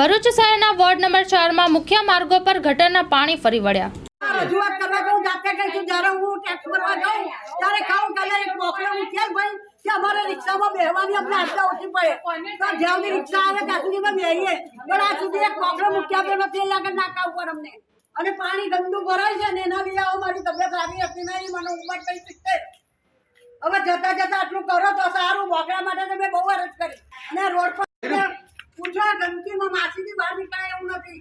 ભરૂચ શહેરના ward number ચારમાં મુખ્ય માર્ગો પર ગટરના પાણી ફરી વળ્યા. રજૂઆત કરવા કઈ છું જ્યારે હું ટેક્સ ભરવા જાઉં ત્યારે ખાઉં કલર એક મોકલો મૂક્યા ભાઈ. કે રિક્ષામાં બેહવાની અમને ઓછી પડે. જ્યાં રિક્ષા આવે, ત્યાં પણ આ સુધી એક મોકલો મૂક્યા તો નથી, અહીંયા ના નાકા ઉપર અમને. અને પાણી ગંદુ ભરાય છે ને એના લીધે મારી તબિયત સારી હતી નહીં, મને ઉંમર થઈ સિત્તેર હવે જતા જતા આટલું કરો તો સારું. મોકળા માટે તો મેં બહુ અરજ કરી ને રોડ પર પૂછો આ ગંદકીમાં માસીથી બહાર નીકળાય એવું નથી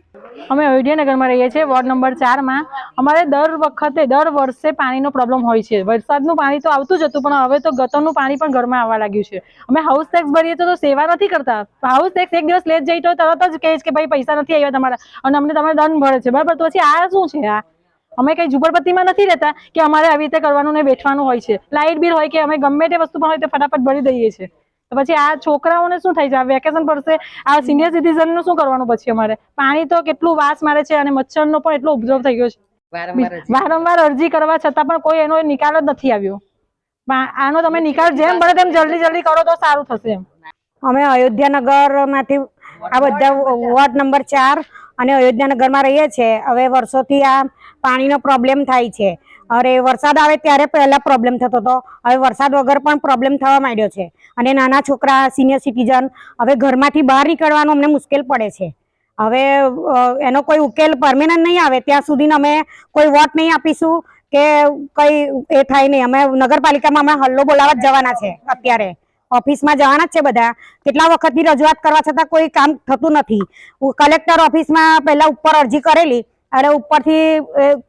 અમે અયોધ્યાનગરમાં રહીએ છીએ, વોર્ડ નંબર ચારમાં. અમારે દર વખતે, દર વર્ષે પાણીનો પ્રોબ્લેમ હોય છે. વરસાદનું પાણી તો આવતું જ હતું, પણ હવે તો ગતરનું પાણી પણ ઘરમાં આવવા લાગ્યું છે. અમે હાઉસ ટેક્સ ભરીએ તો સેવા નથી કરતા. હાઉસ ટેક્સ એક દિવસ લેટ જઈ તો તરત જ કહે છે કે ભાઈ પૈસા નથી આવ્યા તમારા. અને અમને તમારે દંડ ભરે છે. બરાબર? તો પછી આ શું છે આ? અમે કઈ ઝુંપડપટ્ટીમાં નથી રહેતા કે અમારે આવી રીતે કરવાનું ને બેઠવાનું હોય છે. લાઇટ બિલ હોય કે અમે ગમે તે વસ્તુ પણ હોય તો ફટાફટ ભરી દઈએ છીએ. તો પછી આ છોકરાઓને શું થાય છે? આ વેકેશન પડશે આ સિનિયર સિટીઝનનું શું કરવાનું પછી અમારે? પાણી તો કેટલું વાસ મારે છે અને મચ્છરનો પણ એટલો ઉપદ્રવ થઈ ગયો છે. વારંવાર અરજી. કરવા છતાં પણ કોઈ એનો નિકાલ જ નથી આવ્યો. આનો તમે નિકાલ જેમ બને તેમ જલ્દી જલ્દી કરો તો સારું થશે અમે અમે અયોધ્યાનગરમાંથી આ બધા વોર્ડ નંબર ચાર અને અયોધ્યાનગરમાં રહીએ છીએ. હવે વર્ષોથી આ પાણીનો પ્રોબ્લેમ થાય છે. અરે, વરસાદ આવે ત્યારે પહેલા પ્રોબ્લેમ થતો હતો. હવે વરસાદ વગર પણ પ્રોબ્લેમ થવા માંડ્યો છે. અને નાના છોકરા સિનિયર સિટીઝન હવે ઘરમાંથી બહાર નીકળવાનું અમને મુશ્કેલ પડે છે. હવે એનો કોઈ ઉકેલ પરમેનન્ટ નહીં આવે. ત્યાં સુધી અમે કોઈ વોટ નહીં આપીશું કે કઈ એ થાય નહીં. અમે નગરપાલિકામાં અમે હલ્લો બોલાવવા જ જવાના છે અત્યારે. ઓફિસમાં જવાના જ છે બધા. કેટલા વખતની રજૂઆત કરવા છતાં કોઈ કામ થતું નથી. કલેક્ટર ઓફિસમાં પહેલા ઉપર અરજી કરેલી. અને ઉપરથી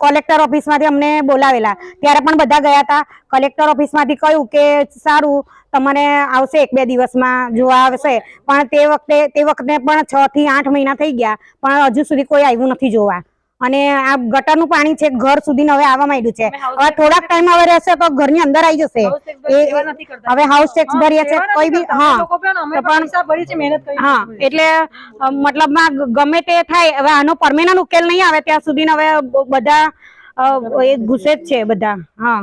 કલેક્ટર ઓફિસમાંથી અમને બોલાવેલા. ત્યારે પણ બધા ગયા હતા. કલેક્ટર ઓફિસમાંથી કહ્યું કે, સારું, તમને આવશે એક બે દિવસમાં, જોવા આવશે. પણ તે વખતે તે વખતે પણ છ થી આઠ મહિના થઈ ગયા. પણ હજુ સુધી કોઈ આવ્યું નથી જોવા. અને આ ગટરનું પાણી છે ઘર સુધી હવે આવવા માંડ્યું છે. હવે થોડાક ટાઈમ હવે રહેશે તો ઘરની અંદર આવી જશે. એ- હવે હાઉસ ટેક્સ ભરીએ છે કોઈ બી હા. પણ હા એટલે મતલબમાં ગમે તે થાય હવે આનો પરમેનન્ટ ઉકેલ નહીં આવે ત્યાં સુધી હવે બધા એ ગુસ્સે જ છે બધા હા.